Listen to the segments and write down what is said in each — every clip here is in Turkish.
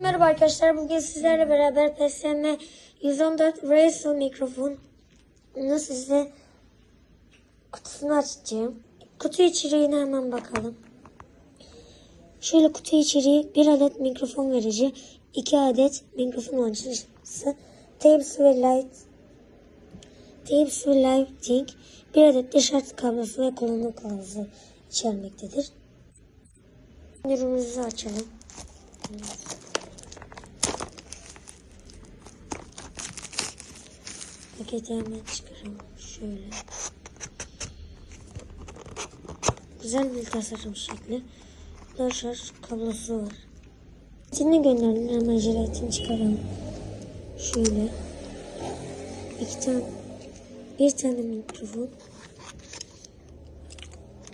Merhaba arkadaşlar. Bugün sizlerle beraber PSM 114 Razer mikrofon nasıl size kutusunu açacağım. Kutu içeriğine hemen bakalım. Şöyle kutu içeriği bir adet mikrofon verici, iki adet mikrofon açıcısı, tapes ve light, tapes ve lighting, bir adet de şarj kablosu ve kullanım kılavuzu içermektedir. Ürünümüzü açalım. Paketi hemen çıkaralım. Şöyle. Güzel bir tasarım şekli. Burada şarj kablosu var. Jelatini gönderdim. Hemen jelatini çıkaralım. Şöyle. İki tane bir tane mikrofon.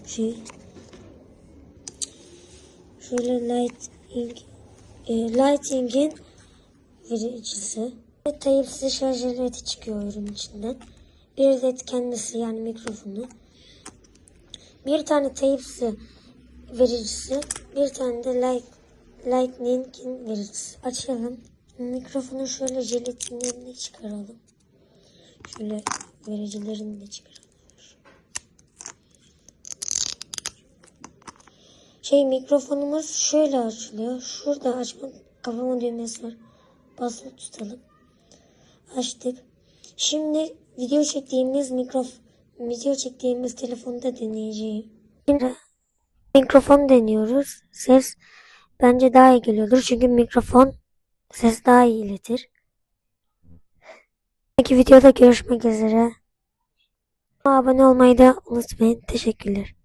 Şey. Şöyle lighting e, lighting'in vericisi. Type-C şarj aleti çıkıyor ürün içinden. Bir adet kendisi yani mikrofonu. Bir tane Type-C vericisi. Bir tane de light, Lightning'in vericisi. Açalım. Mikrofonu şöyle jelatinlerini çıkaralım. Şöyle vericilerini de çıkaralım. Şey mikrofonumuz şöyle açılıyor. Şurada açma kapama düğmesi var. Basılı tutalım. Açtık. Şimdi video çektiğimiz mikrof video çektiğimiz telefonda deneyeceğim. Şimdi mikrofon deniyoruz. Ses bence daha iyi geliyordur. Çünkü mikrofon ses daha iyi iletir. Sonraki videoda görüşmek üzere. Abone olmayı da unutmayın. Teşekkürler.